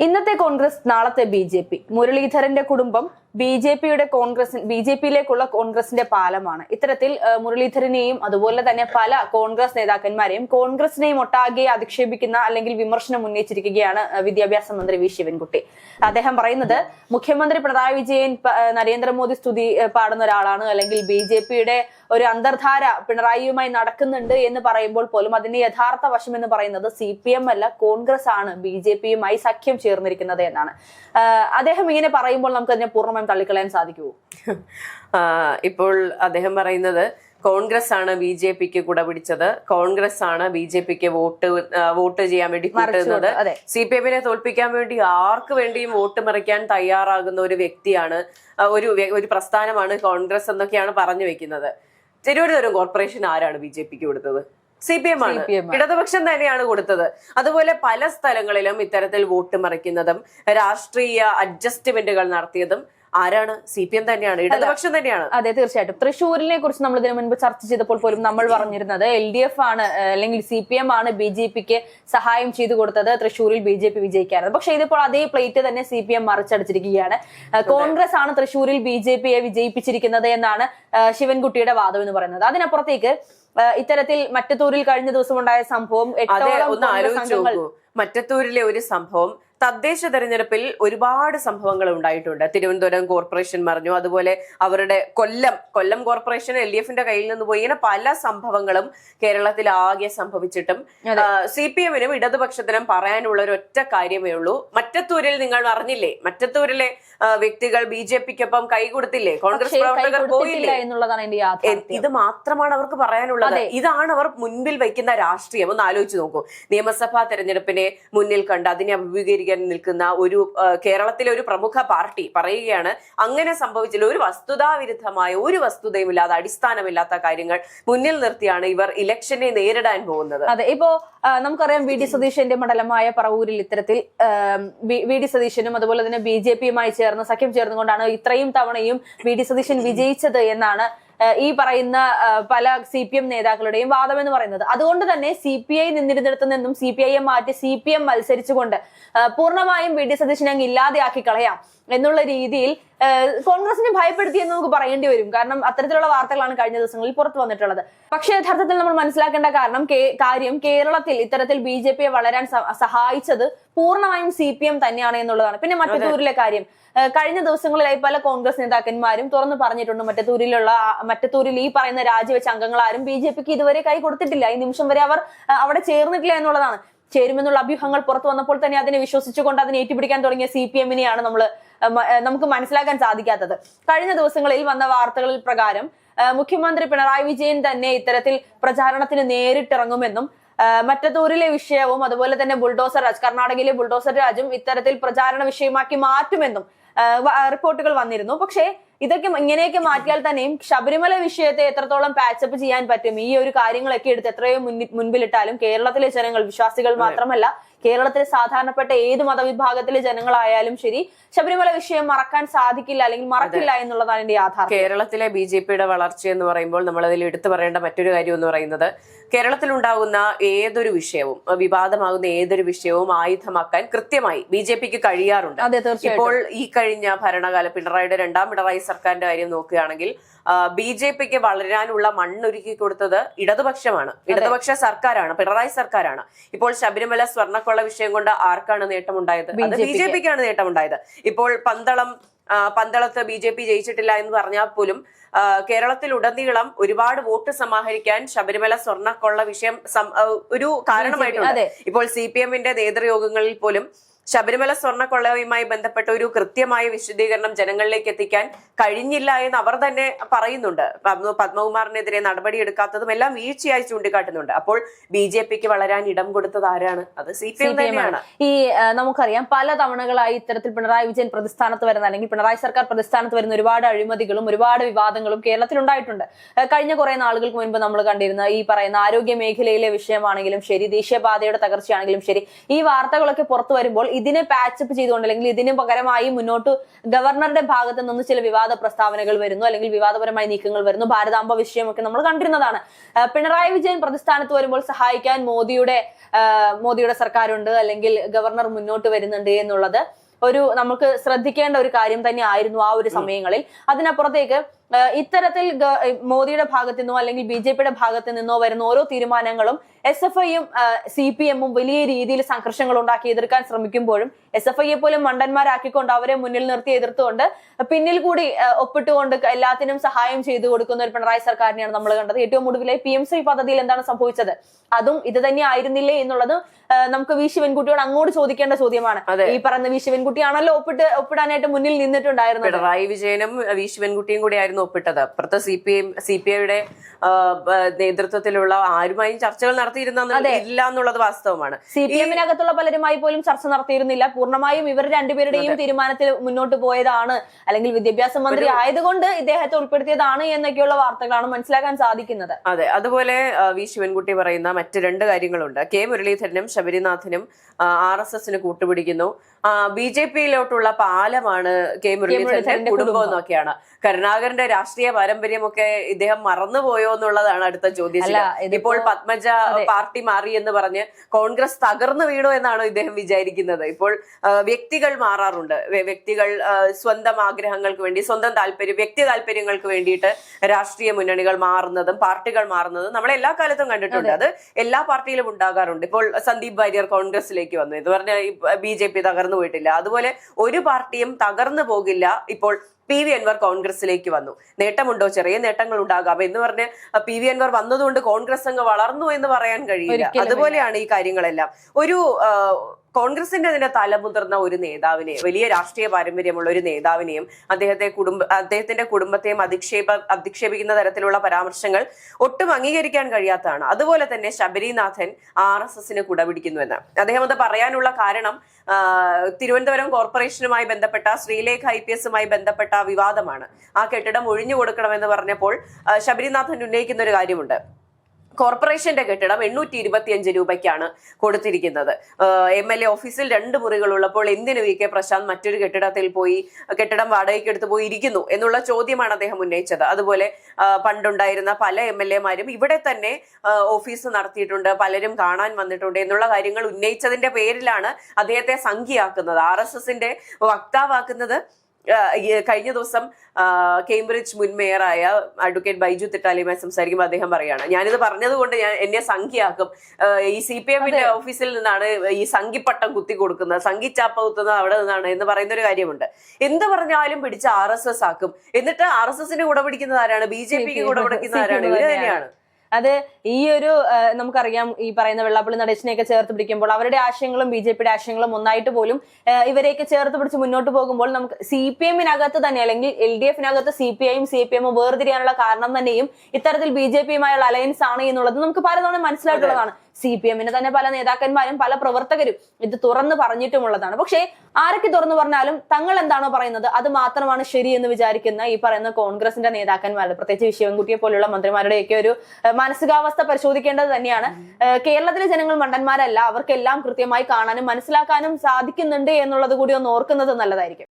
ഇന്നത്തെ കോൺഗ്രസ് നാളത്തെ B J P. മുരളീധരന്റെ കുടുംബം ബി ജെ പിയുടെ കോൺഗ്രസ് ബി ജെ പിയിലേക്കുള്ള കോൺഗ്രസിന്റെ പാലമാണ്. ഇത്തരത്തിൽ മുരളീധരനെയും അതുപോലെ തന്നെ പല കോൺഗ്രസ് നേതാക്കന്മാരെയും കോൺഗ്രസിനെയും ഒട്ടാകെ അധിക്ഷേപിക്കുന്ന അല്ലെങ്കിൽ വിമർശനം ഉന്നയിച്ചിരിക്കുകയാണ് വിദ്യാഭ്യാസ മന്ത്രി വി ശിവൻകുട്ടി. അദ്ദേഹം പറയുന്നത് മുഖ്യമന്ത്രി പിണറായി വിജയൻ നരേന്ദ്രമോദി സ്തുതി പാടുന്ന ഒരാളാണ് അല്ലെങ്കിൽ ബി ജെ പിയുടെ ഒരു അന്തർധാര പിണറായിയുമായി നടക്കുന്നുണ്ട് എന്ന് പറയുമ്പോൾ പോലും അതിന്റെ യഥാർത്ഥ വശം എന്ന് പറയുന്നത് സി പി എം അല്ല കോൺഗ്രസ് ആണ് ബി ജെ പിയുമായി സഖ്യം ചേർന്നിരിക്കുന്നത് എന്നാണ്. അദ്ദേഹം ഇങ്ങനെ പറയുമ്പോൾ നമുക്ക് അതിനെ പൂർണമായും തള്ളിക്കളയാൻ സാധിക്കുമോ ഇപ്പോൾ അദ്ദേഹം പറയുന്നത് കോൺഗ്രസ് ആണ് ബി ജെ പിക്ക് കുട പിടിച്ചത്. കോൺഗ്രസ് ആണ് ബി ജെ പിക്ക് വോട്ട് വോട്ട് ചെയ്യാൻ വേണ്ടി കൂട്ടുന്നത്. സി പി എമ്മിനെ തോൽപ്പിക്കാൻ വേണ്ടി ആർക്ക് വേണ്ടിയും വോട്ട് മറിക്കാൻ തയ്യാറാകുന്ന ഒരു വ്യക്തിയാണ് ഒരു ഒരു പ്രസ്ഥാനമാണ് കോൺഗ്രസ് എന്നൊക്കെയാണ് പറഞ്ഞു വെക്കുന്നത്. തിരുവനന്തപുരം കോർപ്പറേഷൻ ആരാണ് ബി ജെ പിക്ക് കൊടുത്തത്? സി പി എം ആണ്. ഇടതുപക്ഷം തന്നെയാണ് കൊടുത്തത്. അതുപോലെ പല സ്ഥലങ്ങളിലും ഇത്തരത്തിൽ വോട്ട് മറിക്കുന്നതും രാഷ്ട്രീയ അഡ്ജസ്റ്റ്മെന്റുകൾ നടത്തിയതും ആരാണ്? സി പി എം തന്നെയാണ് ഇടതുപക്ഷം തന്നെയാണ്. അതെ തീർച്ചയായിട്ടും. തൃശ്ശൂരിനെ കുറിച്ച് നമ്മൾ ഇതിനു മുൻപ് ചർച്ച ചെയ്തപ്പോൾ പോലും നമ്മൾ പറഞ്ഞിരുന്നത് എൽ ഡി എഫ് ആണ് അല്ലെങ്കിൽ സി പി എം ആണ് ബി ജെ പിക്ക് സഹായം ചെയ്തു കൊടുത്തത് തൃശ്ശൂരിൽ ബി ജെ പി വിജയിക്കാറുണ്ട് പക്ഷെ ഇതിപ്പോൾ അതേ പ്ലേറ്റ് തന്നെ സി പി എം മറിച്ചടിച്ചിരിക്കുകയാണ്. കോൺഗ്രസ് ആണ് തൃശ്ശൂരിൽ ബി ജെ പിയെ വിജയിപ്പിച്ചിരിക്കുന്നത് എന്നാണ് ശിവൻകുട്ടിയുടെ വാദം എന്ന് പറയുന്നത്. അതിനപ്പുറത്തേക്ക് ഇത്തരത്തിൽ മറ്റത്തൂരിൽ കഴിഞ്ഞ ദിവസം ഉണ്ടായ സംഭവം എട്ടോളം മറ്റത്തൂരിലെ ഒരു സംഭവം തദ്ദേശ തെരഞ്ഞെടുപ്പിൽ ഒരുപാട് സംഭവങ്ങൾ ഉണ്ടായിട്ടുണ്ട്. തിരുവനന്തപുരം കോർപ്പറേഷൻ മറിഞ്ഞു. അതുപോലെ അവരുടെ Kollam Kollam corporation L D എഫിന്റെ കയ്യിൽ നിന്ന് പോയി. ഇങ്ങനെ പല സംഭവങ്ങളും കേരളത്തിൽ ആകെ സംഭവിച്ചിട്ടും. സി പി എമ്മിനും ഇടതുപക്ഷത്തിനും പറയാനുള്ള ഒരു ഒറ്റ കാര്യമേ ഉള്ളൂ. മറ്റത്തൂരിൽ നിങ്ങൾ അറിഞ്ഞില്ലേ? മറ്റത്തൂരിലെ വ്യക്തികൾ ബി ജെ പിക്കൊപ്പം കൈ കൊടുത്തില്ലേ? കോൺഗ്രസ് പ്രവർത്തകർ പോയില്ലേ? എന്നുള്ളതാണ് ഇത് മാത്രമാണ് അവർക്ക് പറയാനുള്ളത്. ഇതാണ് അവർ മുൻപിൽ വയ്ക്കുന്ന രാഷ്ട്രീയം. ഒന്ന് ആലോചിച്ച് നോക്കൂ. നിയമസഭാ തെരഞ്ഞെടുപ്പിനെ മുന്നിൽ കണ്ട് അതിനെ അഭിമുഖീകരിക്കാൻ നിൽക്കുന്ന ഒരു കേരളത്തിലെ ഒരു പ്രമുഖ പാർട്ടി പറയുകയാണ് അങ്ങനെ സംഭവിച്ചില്ല. ഒരു വസ്തുതാവിരുദ്ധമായ ഒരു വസ്തുതയും ഇല്ലാതെ അടിസ്ഥാനമില്ലാത്ത കാര്യങ്ങൾ മുന്നിൽ നിർത്തിയാണ് ഇവർ ഇലക്ഷനെ നേരിടാൻ പോകുന്നത്. അതെ. ഇപ്പോ നമുക്കറിയാം വി. ഡി. സതീശന്റെ മണ്ഡലമായ പറവൂരിൽ ഇത്തരത്തിൽ വി- ഡി. സതീശനും അതുപോലെ തന്നെ ബി. ജെ. പിയുമായി ചേർന്ന് സഖ്യം ചേർന്നുകൊണ്ടാണ് ഇത്രയും തവണയും വി. ഡി. സതീശൻ വിജയിച്ചത് എന്നാണ് ഈ പറയുന്ന പല സി പി എം നേതാക്കളുടെയും വാദം എന്ന് പറയുന്നത്. അതുകൊണ്ട് തന്നെ സി പി ഐ നിന്നിരുന്നിടത്ത് നിന്നും സി പി ഐ എം മാറ്റി സി പി എം മത്സരിച്ചുകൊണ്ട് പൂർണമായും വി ഡി സതീശനെ അങ്ങ് ഇല്ലാതെയാക്കി കളയാം. എന്നുള്ള രീതിയിൽ കോൺഗ്രസിനെ ഭയപ്പെടുത്തി എന്ന് നമുക്ക് പറയേണ്ടി വരും. കാരണം അത്തരത്തിലുള്ള വാർത്തകളാണ് കഴിഞ്ഞ ദിവസങ്ങളിൽ പുറത്തു വന്നിട്ടുള്ളത്. പക്ഷേ യഥാർത്ഥത്തിൽ നമ്മൾ മനസ്സിലാക്കേണ്ട കാരണം കാര്യം കേരളത്തിൽ ഇത്തരത്തിൽ ബി ജെ പിയെ വളരാൻ സഹായിച്ചത് പൂർണമായും സി പി എം തന്നെയാണ് എന്നുള്ളതാണ്. പിന്നെ മറ്റത്തൂരിലെ കാര്യം. കഴിഞ്ഞ ദിവസങ്ങളിലായി പല കോൺഗ്രസ് നേതാക്കന്മാരും തുറന്നു പറഞ്ഞിട്ടുണ്ട് മറ്റത്തൂരിലുള്ള മറ്റത്തൂരിൽ ഈ പറയുന്ന രാജിവെച്ച അംഗങ്ങളാരും ബി ജെ പിക്ക് ഇതുവരെ കൈ കൊടുത്തിട്ടില്ല. ഈ നിമിഷം വരെ അവർ അവിടെ ചേർന്നിട്ടില്ല എന്നുള്ളതാണ്. ചേരുമെന്നുള്ള അഭ്യൂഹങ്ങൾ പുറത്തു വന്നപ്പോൾ തന്നെ അതിനെ വിശ്വസിച്ചുകൊണ്ട് അതിനെ ഏറ്റുപിടിക്കാൻ തുടങ്ങിയ സി പി എമ്മിനെയാണ് നമ്മൾ നമുക്ക് മനസ്സിലാക്കാൻ സാധിക്കാത്തത്. കഴിഞ്ഞ ദിവസങ്ങളിൽ വന്ന വാർത്തകളിൽ പ്രകാരം മുഖ്യമന്ത്രി പിണറായി വിജയൻ തന്നെ ഇത്തരത്തിൽ പ്രചാരണത്തിന് നേരിട്ടിറങ്ങുമെന്നും മറ്റത്തൂരിലെ വിഷയവും അതുപോലെ തന്നെ ബുൾഡോസർ രാജ് കർണാടകയിലെ ബുൾഡോസർ രാജും ഇത്തരത്തിൽ പ്രചാരണ വിഷയമാക്കി മാറ്റുമെന്നും റിപ്പോർട്ടുകൾ വന്നിരുന്നു. പക്ഷേ ഇതൊക്കെ ഇങ്ങനെയൊക്കെ മാറ്റിയാൽ തന്നെയും ശബരിമല വിഷയത്തെ എത്രത്തോളം പാച്ചപ്പ് ചെയ്യാൻ പറ്റും ഈ ഒരു കാര്യങ്ങളൊക്കെ എടുത്ത് എത്രയോ മുന്നിൽ മുൻപിലിട്ടാലും കേരളത്തിലെ ജനങ്ങൾ വിശ്വാസികൾ മാത്രമല്ല കേരളത്തിലെ സാധാരണപ്പെട്ട ഏത് മതവിഭാഗത്തിലെ ജനങ്ങളായാലും ശരി ശബരിമല വിഷയം മറക്കാൻ സാധിക്കില്ല അല്ലെങ്കിൽ മറക്കില്ല എന്നുള്ളതാണ് എന്റെ യാഥാർത്ഥ്യം. കേരളത്തിലെ ബി ജെ പിയുടെ വളർച്ച എന്ന് പറയുമ്പോൾ നമ്മൾ അതിൽ എടുത്തു പറയേണ്ട മറ്റൊരു കാര്യം എന്ന് പറയുന്നത് കേരളത്തിൽ ഉണ്ടാകുന്ന ഏതൊരു വിഷയവും വിവാദമാകുന്ന ഏതൊരു വിഷയവും ആയുധമാക്കാൻ കൃത്യമായി ബി ജെ പിക്ക് കഴിയാറുണ്ട്. ഇപ്പോൾ ഈ കഴിഞ്ഞ ഭരണകാല പിണറായിയുടെ രണ്ടാം പിണറായി സർക്കാരിന്റെ കാര്യം നോക്കുകയാണെങ്കിൽ ബി ജെ പിക്ക് വളരാനുള്ള മണ്ണൊരുക്കി കൊടുത്തത് ഇടതുപക്ഷമാണ്. ഇടതുപക്ഷ സർക്കാരാണ് പിണറായി സർക്കാരാണ്. ഇപ്പോൾ ശബരിമല സ്വർണക്കൊള്ള വിഷയം കൊണ്ട് ആർക്കാണ് നേട്ടമുണ്ടായത്? അത് ബി ജെ പിക്കാണ് നേട്ടമുണ്ടായത്. ഇപ്പോൾ പന്തളം പന്തളത്ത് ബി ജെ പി ജയിച്ചിട്ടില്ല എന്ന് പറഞ്ഞാൽ പോലും കേരളത്തിൽ ഉടനീളം ഒരുപാട് വോട്ട് സമാഹരിക്കാൻ ശബരിമല സ്വർണക്കൊള്ള വിഷയം ഒരു കാരണമായിട്ടുണ്ട്. ഇപ്പോൾ സി പി എമ്മിന്റെ നേതൃയോഗങ്ങളിൽ പോലും ശബരിമല സ്വർണക്കൊള്ളയുമായി ബന്ധപ്പെട്ട ഒരു കൃത്യമായ വിശദീകരണം ജനങ്ങളിലേക്ക് എത്തിക്കാൻ കഴിഞ്ഞില്ല എന്ന് അവർ തന്നെ പറയുന്നുണ്ട്. പത്മകുമാറിനെതിരെ നടപടിയെടുക്കാത്തതും എല്ലാം വീഴ്ചയായി ചൂണ്ടിക്കാട്ടുന്നുണ്ട്. അപ്പോൾ ബി ജെ പിക്ക് വളരാൻ ഇടം കൊടുത്തത് ആരാണ്? അത് സി പി എം തന്നെയാണ്. ഈ നമുക്കറിയാം പല തവണകളായി ഇത്തരത്തിൽ പിണറായി വിജയൻ പ്രതിസ്ഥാനത്ത് വരുന്ന അല്ലെങ്കിൽ പിണറായി സർക്കാർ പ്രതിസ്ഥാനത്ത് വരുന്ന ഒരുപാട് അഴിമതികളും ഒരുപാട് വിവാദങ്ങളും കേരളത്തിൽ ഉണ്ടായിട്ടുണ്ട്. കഴിഞ്ഞ കുറെ നാളുകൾക്ക് മുൻപ് നമ്മൾ കണ്ടിരുന്ന ഈ പറയുന്ന ആരോഗ്യ മേഖലയിലെ വിഷയമാണെങ്കിലും ശരി ദേശീയപാതയുടെ തകർച്ചയാണെങ്കിലും ശരി ഈ വാർത്തകളൊക്കെ പുറത്തു വരുമ്പോൾ ഇതിനെ പാച്ചപ്പ് ചെയ്തുകൊണ്ട് അല്ലെങ്കിൽ ഇതിന് പകരമായി മുന്നോട്ട് ഗവർണറുടെ ഭാഗത്ത് നിന്ന് ചില വിവാദ പ്രസ്താവനകൾ വരുന്നു അല്ലെങ്കിൽ വിവാദപരമായ നീക്കങ്ങൾ വരുന്നു. ഭാരതാംബ വിഷയമൊക്കെ നമ്മൾ കണ്ടിരുന്നതാണ്. പിണറായി വിജയൻ പ്രതിസ്ഥാനത്ത് വരുമ്പോൾ സഹായിക്കാൻ മോദിയുടെ മോദിയുടെ സർക്കാരുണ്ട് അല്ലെങ്കിൽ ഗവർണർ മുന്നോട്ട് വരുന്നുണ്ട് എന്നുള്ളത് ഒരു നമുക്ക് ശ്രദ്ധിക്കേണ്ട ഒരു കാര്യം തന്നെ ആയിരുന്നു ആ ഒരു സമയങ്ങളിൽ. അതിനപ്പുറത്തേക്ക് ഇത്തരത്തിൽ മോദിയുടെ ഭാഗത്തു നിന്നോ അല്ലെങ്കിൽ ബി ജെ പിയുടെ ഭാഗത്തു നിന്നോ വരുന്ന ഓരോ തീരുമാനങ്ങളും എസ് എഫ് ഐയും സി പി എമ്മും വലിയ രീതിയിൽ സംഘർഷങ്ങൾ ഉണ്ടാക്കി എതിർക്കാൻ ശ്രമിക്കുമ്പോഴും എസ് എഫ് ഐയെ പോലും മണ്ടന്മാരാക്കിക്കൊണ്ട് അവരെ മുന്നിൽ നിർത്തി എതിർത്തുകൊണ്ട് പിന്നിൽ കൂടി ഒപ്പിട്ടുകൊണ്ട് എല്ലാത്തിനും സഹായം ചെയ്തു കൊടുക്കുന്ന ഒരു പിണറായി സർക്കാരിനെയാണ് നമ്മൾ കണ്ടത്. ഏറ്റവും ഒടുവിലെ പി എം സി പദ്ധതിയിൽ എന്താണ് സംഭവിച്ചത്? അതും ഇത് തന്നെ ആയിരുന്നില്ലേ എന്നുള്ളത് നമുക്ക് വി ശിവൻകുട്ടിയോട് അങ്ങോട്ട് ചോദിക്കേണ്ട ചോദ്യമാണ്. ഈ പറയുന്ന വി ശിവൻകുട്ടിയാണല്ലോ ഒപ്പിട്ട് ഒപ്പിടാനായിട്ട് മുന്നിൽ നിന്നിട്ടുണ്ടായിരുന്നത്. പിണറായി വിജയനും വി ശിവൻകുട്ടിയും കൂടി ആയിരുന്നു ഒപ്പിട്ടത് അപ്പുറത്ത് C P M C P ഐയുടെ നേതൃത്വത്തിലുള്ള ആരുമായും ചർച്ചകൾ നടത്തിയിരുന്ന ഇല്ല എന്നുള്ളത് വാസ്തവമാണ്. സി പി എമ്മിനകത്തുള്ള പലരുമായി പോലും ചർച്ച നടത്തിയിരുന്നില്ല. പൂർണമായും ഇവർ രണ്ടുപേരുടെയും തീരുമാനത്തിൽ മുന്നോട്ട് പോയതാണ്. അല്ലെങ്കിൽ വിദ്യാഭ്യാസ മന്ത്രി ആയതുകൊണ്ട് ഇദ്ദേഹത്തെ ഉൾപ്പെടുത്തിയതാണ് എന്നൊക്കെയുള്ള വാർത്തകളാണ് മനസ്സിലാക്കാൻ സാധിക്കുന്നത്. അതെ. അതുപോലെ വി. ശിവൻകുട്ടി പറയുന്ന മറ്റ് രണ്ട് കാര്യങ്ങളുണ്ട്. കെ. മുരളീധരനും ശബരിനാഥനും ആർ എസ് എസിന് കൂട്ടുപിടിക്കുന്നു. ബി ജെ പിയിലോട്ടുള്ള പാലമാണ് കെ. മുരളീധരന്റെ കുടുംബം. എന്നൊക്കെയാണ്. കരുണാകരന്റെ രാഷ്ട്രീയ പാരമ്പര്യമൊക്കെ ഇദ്ദേഹം മറന്നുപോയോ എന്നുള്ളതാണ് അടുത്ത ചോദ്യം. ഇപ്പോൾ പത്മജ പാർട്ടി മാറി എന്ന് പറഞ്ഞ് കോൺഗ്രസ് തകർന്നു വീണോ എന്നാണോ ഇദ്ദേഹം വിചാരിക്കുന്നത്. ഇപ്പോൾ വ്യക്തികൾ മാറാറുണ്ട്. വ്യക്തികൾ സ്വന്തം ആഗ്രഹങ്ങൾക്ക് വേണ്ടി സ്വന്തം താല്പര്യം വ്യക്തി താല്പര്യങ്ങൾക്ക് വേണ്ടിയിട്ട് രാഷ്ട്രീയ മുന്നണികൾ മാറുന്നതും പാർട്ടികൾ മാറുന്നതും നമ്മൾ എല്ലാ കാലത്തും കണ്ടിട്ടുണ്ട്. അത്. എല്ലാ പാർട്ടിയിലും ഉണ്ടാകാറുണ്ട്. ഇപ്പോൾ സന്ദീപ് വാര്യർ കോൺഗ്രസിലേക്ക് വന്നു. എന്ന് പറഞ്ഞാൽ ബി ജെ പി തകർന്നു പോയിട്ടില്ല. അതുപോലെ ഒരു പാർട്ടിയും തകർന്നു പോകില്ല ഇപ്പോൾ പി വി അൻവർ കോൺഗ്രസിലേക്ക് വന്നു. നേട്ടമുണ്ടോ? ചെറിയ നേട്ടങ്ങൾ ഉണ്ടാകാം എന്ന് പറഞ്ഞ് പി വി അൻവർ വന്നതുകൊണ്ട് കോൺഗ്രസ് അങ്ങ് വളർന്നു എന്ന് പറയാൻ കഴിയില്ല. അതുപോലെയാണ് ഈ കാര്യങ്ങളെല്ലാം. ഒരു കോൺഗ്രസിന്റെ തന്നെ തലമുതിർന്ന ഒരു നേതാവിനെയും വലിയ രാഷ്ട്രീയ പാരമ്പര്യമുള്ള ഒരു നേതാവിനെയും അദ്ദേഹത്തെ കുടുംബ അദ്ദേഹത്തിന്റെ കുടുംബത്തെയും അധിക്ഷേപ അധിക്ഷേപിക്കുന്ന തരത്തിലുള്ള പരാമർശങ്ങൾ ഒട്ടും അംഗീകരിക്കാൻ കഴിയാത്തതാണ്. അതുപോലെ തന്നെ ശബരിനാഥൻ ആർ എസ് എസിന് കുടപിടിക്കുന്നുവെന്ന്. അദ്ദേഹം അത് പറയാനുള്ള കാരണം തിരുവനന്തപുരം കോർപ്പറേഷനുമായി ബന്ധപ്പെട്ട ശ്രീലേഖ ഐ പി എസുമായി ബന്ധപ്പെട്ട വിവാദമാണ്. ആ കെട്ടിടം ഒഴിഞ്ഞു കൊടുക്കണമെന്ന് പറഞ്ഞപ്പോൾ ശബരിനാഥൻ ഉന്നയിക്കുന്ന ഒരു കാര്യമുണ്ട്. കോർപ്പറേഷന്റെ കെട്ടിടം എണ്ണൂറ്റി ഇരുപത്തിയഞ്ച് രൂപയ്ക്കാണ് കൊടുത്തിരിക്കുന്നത്. എം എൽ എ ഓഫീസിൽ രണ്ട് മുറികളുള്ളപ്പോൾ എന്തിനു വി കെ പ്രശാന്ത് മറ്റൊരു കെട്ടിടത്തിൽ പോയി കെട്ടിടം വാടകയ്ക്ക് എടുത്തു പോയി ഇരിക്കുന്നു എന്നുള്ള ചോദ്യമാണ് അദ്ദേഹം ഉന്നയിച്ചത്. അതുപോലെ പണ്ടുണ്ടായിരുന്ന പല എം എൽ എമാരും ഇവിടെ തന്നെ ഓഫീസ് നടത്തിയിട്ടുണ്ട് പലരും കാണാൻ വന്നിട്ടുണ്ട് എന്നുള്ള കാര്യങ്ങൾ ഉന്നയിച്ചതിന്റെ പേരിലാണ് അദ്ദേഹത്തെ സംഖ്യയാക്കുന്നത്. ആർ എസ് എസിന്റെ വക്താവാക്കുന്നത് കഴിഞ്ഞ ദിവസം കേംബ്രിഡ്ജ് മുൻ മേയറായ അഡ്വക്കേറ്റ് ബൈജു തിട്ടാലിയുമായി സംസാരിക്കുമ്പോൾ അദ്ദേഹം പറയാണ് ഞാനിത് പറഞ്ഞതുകൊണ്ട് ഞാൻ എന്നെ സംഖ്യയാക്കും. ഈ സി പി എമ്മിന്റെ ഓഫീസിൽ നിന്നാണ് ഈ സംഘിപ്പട്ടം കുത്തി കൊടുക്കുന്നത് സംഖ്യച്ചാപ്പ കുത്തുന്നത് അവിടെ നിന്നാണ് എന്ന് പറയുന്ന ഒരു കാര്യമുണ്ട്. എന്ത് പറഞ്ഞാലും പിടിച്ച് ആർ എസ് എസ് ആക്കും. എന്നിട്ട് ആർ എസ് എസിന് കൂടെ പിടിക്കുന്നത് ആരാണ്? ബി ജെ പിക്ക് കൂടെ ആരാണ്? ഇവർ തന്നെയാണ്. അത് ഈ ഒരു നമുക്കറിയാം ഈ പറയുന്ന വെള്ളാപ്പള്ളി നടേശനെയൊക്കെ ചേർത്ത് പിടിക്കുമ്പോൾ അവരുടെ ആശയങ്ങളും ബി ജെ പിയുടെ ആശയങ്ങളും ഒന്നായിട്ട് പോലും ഇവരെയൊക്കെ ചേർത്ത് പിടിച്ച് മുന്നോട്ട് പോകുമ്പോൾ നമുക്ക് സി പി എമ്മിനകത്ത് തന്നെ അല്ലെങ്കിൽ എൽ ഡി എഫിനകത്ത് സി പി ഐയും സി പി എമ്മും വേർതിരിയാനുള്ള കാരണം തന്നെയും ഇത്തരത്തിൽ ബി ജെ പിയുമായുള്ള അലയൻസ് ആണ് എന്നുള്ളത് നമുക്ക് പലതവണ മനസ്സിലായിട്ടുള്ളതാണ്. സി പി എമ്മിന് തന്നെ പല നേതാക്കന്മാരും പല പ്രവർത്തകരും ഇത് തുറന്നു പറഞ്ഞിട്ടുമുള്ളതാണ്. പക്ഷേ ആരൊക്കെ തുറന്നു പറഞ്ഞാലും തങ്ങൾ എന്താണോ പറയുന്നത് അത് മാത്രമാണ് ശരി എന്ന് വിചാരിക്കുന്ന ഈ പറയുന്ന കോൺഗ്രസിന്റെ നേതാക്കന്മാരുടെ പ്രത്യേകിച്ച് ശിവൻകുട്ടിയെ പോലുള്ള മന്ത്രിമാരുടെയൊക്കെ ഒരു മാനസികാവസ്ഥ പരിശോധിക്കേണ്ടത് തന്നെയാണ്. കേരളത്തിലെ ജനങ്ങൾ മണ്ടന്മാരല്ല. അവർക്കെല്ലാം കൃത്യമായി കാണാനും മനസ്സിലാക്കാനും സാധിക്കുന്നുണ്ട് എന്നുള്ളത് കൂടി ഒന്ന് ഓർക്കുന്നത് നല്ലതായിരിക്കും.